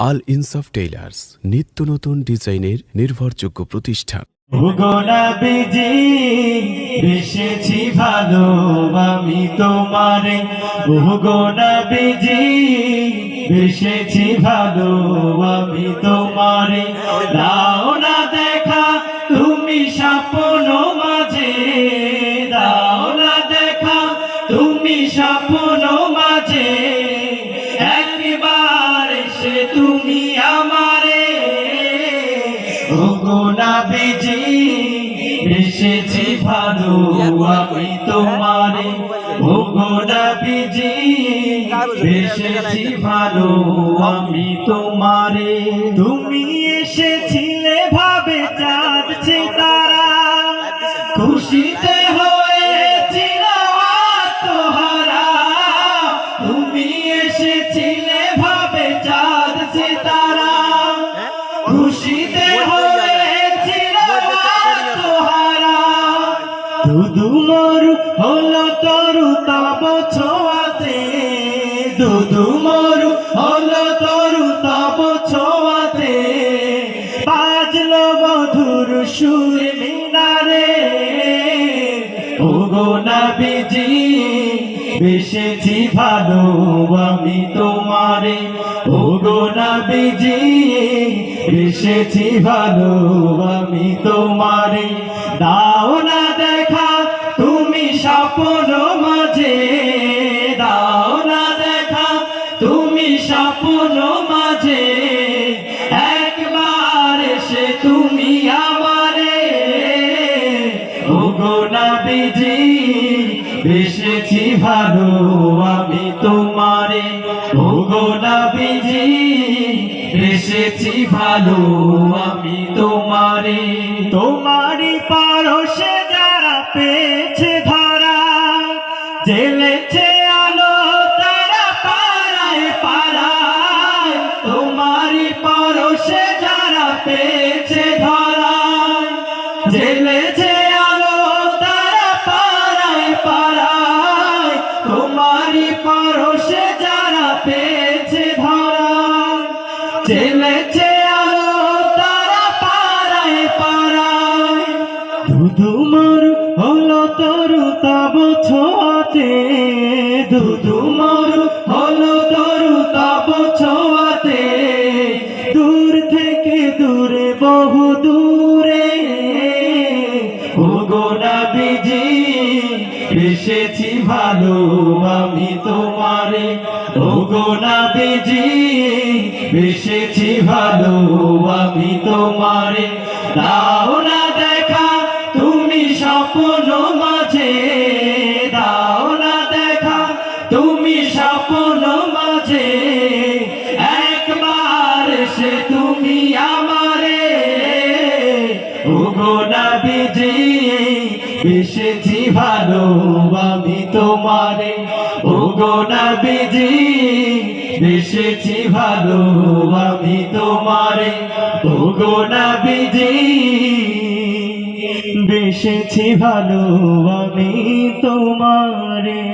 আল ইনসাফ টেইলার্স নিত্য নতুন ডিজাইনের নির্ভরযোগ্য প্রতিষ্ঠান। ভালো, আমি ভালো, আমি দাও না দেখা, তুমি স্বপ্ন মাঝে। দাও না দেখা, তুমি স্বপ্ন ওগোনা বেজি, এসেছি ভালো আমি তোমারে। ওগোনা বেজি, এসেছি ভালো আমি তোমারে। তুমি এসেছিলে ভাবে চাঁদছে তারা। খুশিতে দুদু হলো তরু তব ছোঁয়াতে। দুদু হলো তরু তব ছোঁয়াতে। বাজলো মধুর সুর মিনারে। ওগো না বিজি বেসেছি ভালো আমি তোমারে। ওগো না বিজি বেসেছি ভালো আমি তোমারে। দাও না ওগো বেশেছি ভালো আমি তোমারে না বিজি বেসেছি ভালো আমি তোমারে তোমারই পারসে তোমারই পরশে যারা পেয়েছে ধরা জেলেছে আলো তারা পাড়ায় পাড়ায়। দুধু মোর হলো তরু তব ছোঁয়াতে, দুধু হলো তরু তব ছোঁয়াতে। দূর থেকে দূরে, বহু দূরে ওগোনা বিজি এসেছি ভালো, আমি তোমারে। ওগোনা বিজি এসেছি ভালো, আমি তোমারে। দাও না দেখা, তুমি স্বপ্ন মাঝে। দাও না দেখা, তুমি স্বপ্ন মাঝে। একবার সে তুমি আমারে। ওগো না বিজি তোমারে। ওগো না বিজি বেশেছি ভালো, আমি তোমারে। ওগো না বিজি বেসেছি ভালো, আমি তোমারে।